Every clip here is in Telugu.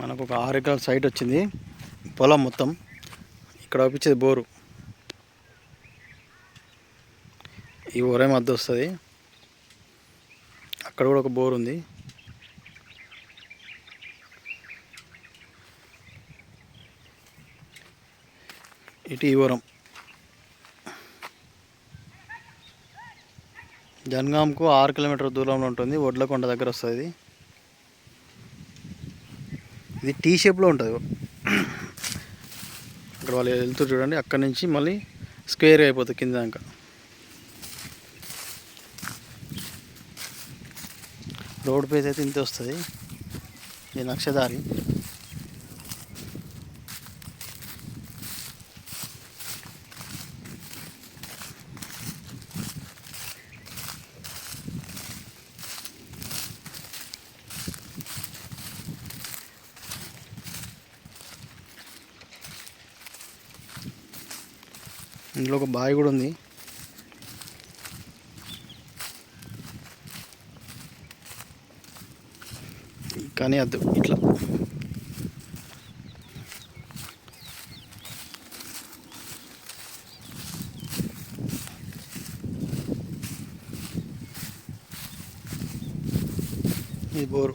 మనకు ఒక ఆరు ఎకరాల సైట్ వచ్చింది. పొలం మొత్తం. ఇక్కడ పంపించేది బోరు. ఈ ఊరే మధ్య వస్తుంది. అక్కడ కూడా ఒక బోర్ ఉంది. ఇటు ఈ ఊరం జనగాంకు ఆరు కిలోమీటర్ దూరంలో ఉంటుంది. వడ్లకొండ దగ్గర వస్తుంది. ఇది టీ షేప్లో ఉంటుంది. ఇక్కడ వాళ్ళు వెళ్తూ చూడండి అక్కడి నుంచి మళ్ళీ స్క్వేర్ అయిపోతుంది కింద దాకా. రోడ్ పేజ్ అయితే ఇంత వస్తుంది. ఇది నక్షదారి. ఇందులో ఒక బావి కూడా ఉంది. కానీ అద్దు ఇట్లా. ఇది బోరు.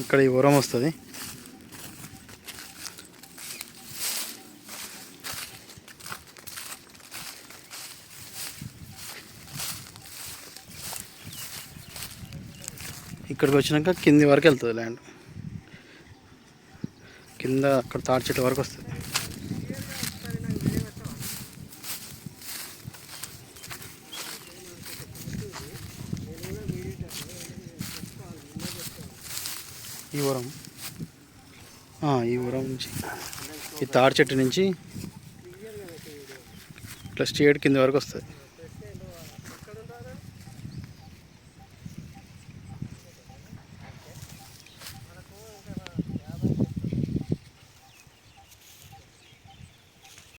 ఇక్కడ ఈ ఉరం వస్తుంది. ఇక్కడికి వచ్చినాక కింది వరకు వెళ్తుంది ల్యాండ్ కింద అక్కడ తాడి చెట్టు వరకు వస్తుంది. ఈ ఊరం ఈ ఊరం నుంచి. ఈ తాడి చెట్టు నుంచి ఇట్లా స్టేట్ కింద వరకు వస్తుంది.